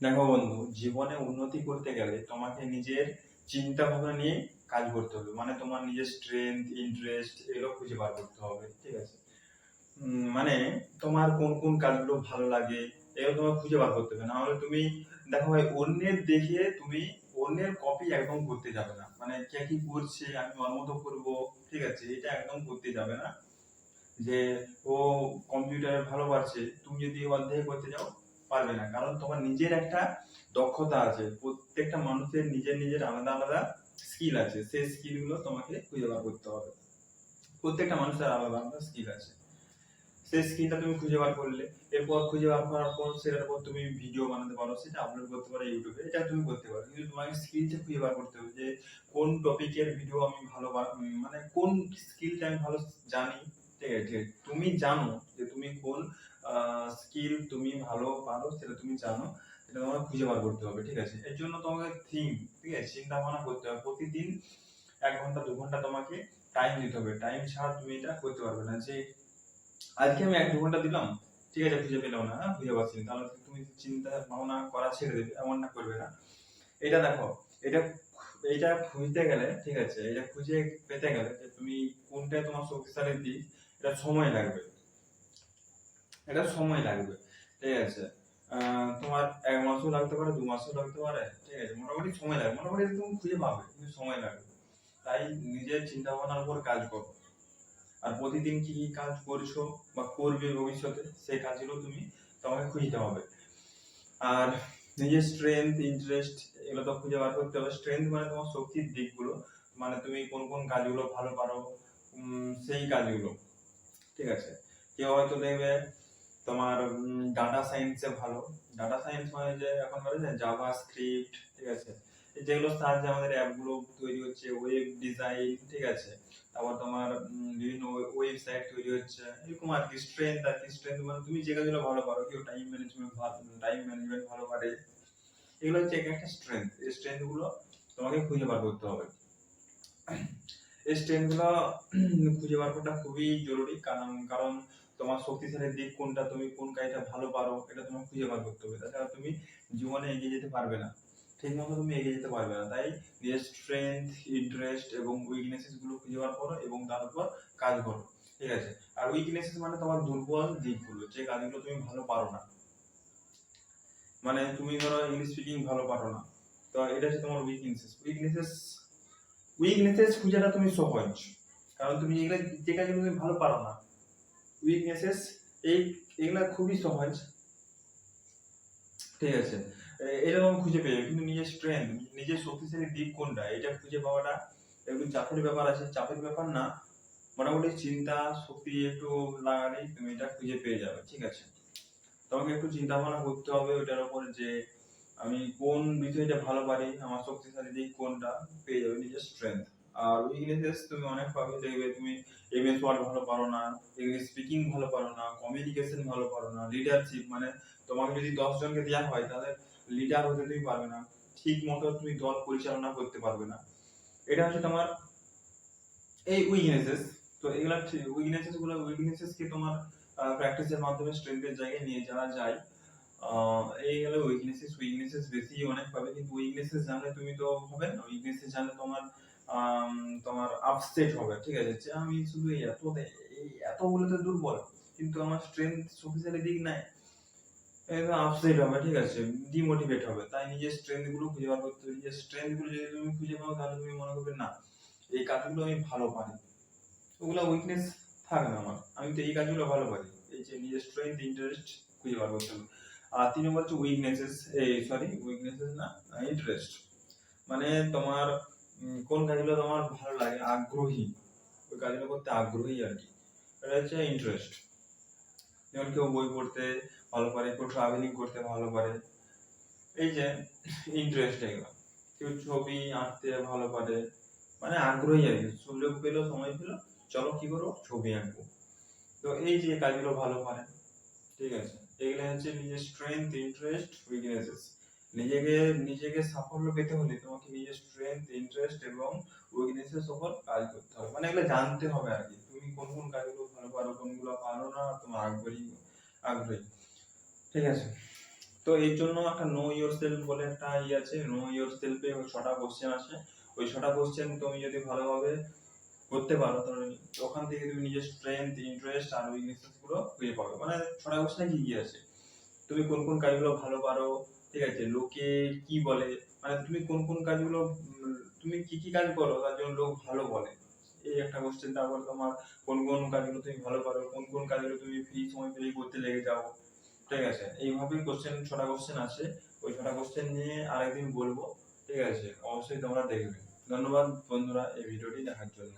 দেখো বন্ধু, জীবনে উন্নতি করতে গেলে তোমাকে নিজের চিন্তা ভাবনা নিয়ে কাজ করতে হবে। মানে তোমার নিজের স্ট্রেংথ ইন্টারেস্ট এগুলো খুঁজে বার করতে হবে, ঠিক আছে? মানে তোমার কোন কোন কাজগুলো ভালো লাগে, এগুলো তোমার খুঁজে বার করতে হবে। না হলে তুমি, দেখো ভাই, অন্যের দেখে তুমি অন্যের কপি একদম করতে যাবে না। মানে কে কি করছে, আমি ওর মতো করব, ঠিক আছে? এটা একদম করতে যাবে না। যে ও কম্পিউটারে ভালো পারছে, তুমি যদি ওর দেখে করতে যাও পারবে না। কারণ তোমার নিজের একটা দক্ষতা আছে। প্রত্যেকটা মানুষের নিজের নিজের আলাদা আলাদা স্কিল আছে। সেই স্কিলগুলো তোমাকে খুঁজে বার করতে হবে। প্রত্যেকটা মানুষের আলাদা আলাদা স্কিল আছে। সেই স্কিলটা তুমি খুঁজে বার করলে, এরপর খুঁজে বার করার পর, সেটার উপর তুমি ভিডিও বানাতে পারো, সেটা আপলোড করতে পারো ইউটিউবে এটা তুমি করতে পারো। কিন্তু তোমাকে স্কিলটা খুঁজে বার করতে হবে যে, কোন টপিকের ভিডিও আমি ভালো মানে কোন স্কিলটা আমি ভালো জানি। ঠিক আছে। তুমি জানো যে তুমি কোন স্কিল তুমি ভালো পারো সেটা তুমি জানো সেটা তোমাকে খুঁজে বার করতে হবে ঠিক আছে? এর জন্য তোমাকে থিঙ্ক ঠিক আছে? চিন্তা ভাবনা করতে হবে। প্রতিদিন এক ঘণ্টা দু ঘণ্টা তোমাকে টাইম দিতে হবে। টাইম ছাড়া তুমি এটা করতে পারবে না যে আজকে আমি এক দু ঘণ্টা দিলাম ঠিক আছে খুঁজে পেলাম না হ্যাঁ, খুঁজে পাচ্ছি তাহলে তুমি চিন্তা ভাবনা করা ছেড়ে দেবে এমনটা করবে না। এটা দেখো এটা এটা খুঁজতে গেলে ঠিক আছে এটা খুঁজে পেতে গেলে তুমি কোনটায় তোমার শক্তিশালী দিক এটা সময় লাগবে। এটা সময় লাগবে, ঠিক আছে? তোমার এক মাসও লাগতে পারে, দু মাসও লাগতে পারে, ঠিক আছে? মোটামুটি সময় লাগবে, মোটামুটি তুমি খুঁজে পাবে, কিন্তু সময় লাগবে। তাই নিজের চিন্তা ভাবনার উপর কাজ করো। আর প্রতিদিন কি কি কাজ করছ বা করবে ভবিষ্যতে, সেই কাজগুলো তুমি তোমাকে খুঁজতে হবে। আর নিজের স্ট্রেংথ ইন্টারেস্ট এগুলো তো খুঁজে বার করতে হবে। স্ট্রেংথ মানে তোমার শক্তির দিকগুলো মানে তুমি কোন কোন কাজগুলো ভালো পারো সেই কাজগুলো, ঠিক আছে? কেউ হয়তো দেখবে তোমার ডাটা সায়েন্সে ভালো। ডাটা সায়েন্স মানে যে এখন বলে যে জাভা স্ক্রিপ্ট ঠিক আছে? যেগুলো সাহায্যে আমাদের অ্যাপগুলো তৈরি হচ্ছে ওয়েব ডিজাইন ঠিক আছে? তারপর তোমার বিভিন্ন ওয়েবসাইট তৈরি হচ্ছে, এরকম আর কি স্ট্রেংথ আর কি স্ট্রেংথ মানে তুমি যে কাজগুলো ভালো পারো, কেউ টাইম ম্যানেজমেন্ট টাইম ম্যানেজমেন্ট ভালো পারে। এগুলো হচ্ছে এক একটা স্ট্রেংথ এই স্ট্রেংথগুলো তোমাকে খুঁজে বার করতে হবে। এই স্ট্রেংথগুলো খুঁজে বার করাটা খুবই জরুরি। কারণ কারণ তোমার শক্তিশালী দিক কোনটা, তুমি কোন কাজটা ভালো পারো, এটা তোমার খুঁজে বার করতে হবে। তাছাড়া তুমি জীবনে এগিয়ে যেতে পারবে না। ঠিক মতো তুমি এগিয়ে যেতে পারবে না। তাই নিজের স্ট্রেংথ ইন্টারেস্ট এবং উইকনেসেসগুলো খুঁজে বার করো এবং তার উপর কাজ করো। ঠিক আছে? আর উইকনেসেস মানে তোমার দুর্বল দিকগুলো, যে কাজগুলো তুমি ভালো পারো না। মানে তুমি ধরো ইংলিশ স্পিকিং ভালো পারো না। তো এটা হচ্ছে তোমার উইকনেসেস উইকনেসেস উইকনেসেস খোঁজাটা তুমি সহজ। কারণ তুমি যে কাজগুলো তুমি ভালো পারো না উইকনেসেস এই, এগুলা খুবই সহজ। ঠিক আছে। এটা খুঁজে পেয়ে। কিন্তু নিজের স্ট্রেংথ নিজের শক্তিশালী দিক কোনটা? এটা খুঁজে পাওয়াটা একটু চাপের ব্যাপার আছে। চাপের ব্যাপার না। মোটামুটি চিন্তা, শক্তি একটু লাগালেই তুমি এটা খুঁজে পেয়ে যাবে। ঠিক আছে? তোমাকে একটু চিন্তা ভাবনা করতে হবে ওটার উপর যে আমি কোন বিষয়টা ভালো পারি, আমার শক্তিশালী দিক কোনটা, পেয়ে যাবে নিজের স্ট্রেংথ আর উইকনেসেস তুমি অনেক পাবে দেখবে, তুমি এমএস ওয়ার্ড ভালো পারো না ইংলিশ স্পিকিং ভালো পারো না কমিউনিকেশন ভালো পারো না লিডারশিপ মানে তোমাকে যদি দশ জনকে দেওয়া হয়, তাহলে লিডার হতে তুমি পারবে না, ঠিক মতো তুমি দল পরিচালনা করতে পারবে না। এটা হচ্ছে তোমার এই উইকনেসেস তো এগুলা উইকনেসেসগুলো উইকনেসেস কে তোমার প্র্যাকটিসের মাধ্যমে স্ট্রেংথের জায়গায় নিয়ে যাওয়া যায়। এই হলো উইকনেসেস উইকনেসেস বেশি অনেক পাবে, কিন্তু উইকনেসেস জানলে তুমি তো হবে না উইকনেসেস জানলে তোমার তোমার আপসেট হবে, ঠিক আছে? যে আমি শুধু এই এত এই এত বলে তো দুর্বল, কিন্তু আমার স্ট্রেংথ শক্তিশালী দিক নাই। আপসেট হবে, ঠিক আছে? ডিমোটিভেট হবে। তাই নিজের স্ট্রেংথগুলো খুঁজে বার করতে নিজের স্ট্রেংথগুলো যদি তুমি খুঁজে পাও, তাহলে তুমি মনে করবে, না, এই কাজগুলো আমি ভালো পারি ওগুলো উইকনেস থাকবে আমার। আমি তো এই কাজগুলো ভালো পারি এই যে নিজের স্ট্রেংথ ইন্টারেস্ট খুঁজে বার করতে হবে। আর তিন নম্বর হচ্ছে উইকনেসেস এই সরি উইকনেসেস না ইন্টারেস্ট মানে তোমার কোন কাজগুলো তোমার ভালো লাগে? আগ্রহী। ওই কাজগুলো করতে আগ্রহী আর কি। এটা হচ্ছে ইন্টারেস্ট যেমন কেউ বই পড়তে ভালো পারে, কেউ ট্রাভেলিং করতে ভালো পারে। এই যে ইন্টারেস্ট এগুলো। কেউ ছবি আঁকতে ভালো পারে। মানে আগ্রহী আর কি। সুযোগ পেল, সময় পেল, চলো কি করো ছবি আঁকবো। তো এই যে কাজগুলো ভালো পারে। ঠিক আছে? এগুলো হচ্ছে নিজের স্ট্রেংথ ইন্টারেস্ট উইকনেসেস নিজেকে নিজেকে সাফল্য পেতে হলে তোমাকে নিজের স্ট্রেংথ ইন্টারেস্ট এবং উইকনেসেস উপর কাজ করতে হবে। মানে এগুলো জানতে হবে আর কি। তুমি কোন কোন কাজগুলো ভালো পারো, কোনগুলো পারো না, তোমার আগ্রহী আগ্রহী। ঠিক আছে? তো এই জন্য একটা নো ইয়োর সেলফ বলে একটা ই আছে। নো ইয়োর সেলফে ছটা কোশ্চেন আছে ওই ছটা কোশ্চেন তুমি যদি ভালোভাবে করতে পারো, তাহলে ওখান থেকে তুমি নিজের স্ট্রেংথ ইন্টারেস্ট আর উইকনেসেসগুলো খুঁজে পাবে। মানে ছটা কোশ্চেন কি কি আছে? তুমি কোন কোন কাজগুলো ভালো পারো ঠিক আছে, লোকে কি বলে? মানে তুমি কোন কোন কাজগুলো তুমি কি কি কাজ করো, তার জন্য লোক ভালো বলে। এই একটা কোশ্চেন তারপর তোমার কোন কোন কাজগুলো তুমি ভালো পারো কোন কোন কাজগুলো তুমি ফ্রি সময় পেলেই করতে লেগে যাও। ঠিক আছে, এইভাবে কোশ্চেন ছটা কোশ্চেন আছে ওই ছটা কোশ্চেন নিয়ে আরেকদিন বলব। ঠিক আছে, অবশ্যই তোমরা দেখবে। ধন্যবাদ বন্ধুরা এই ভিডিওটি দেখার জন্য।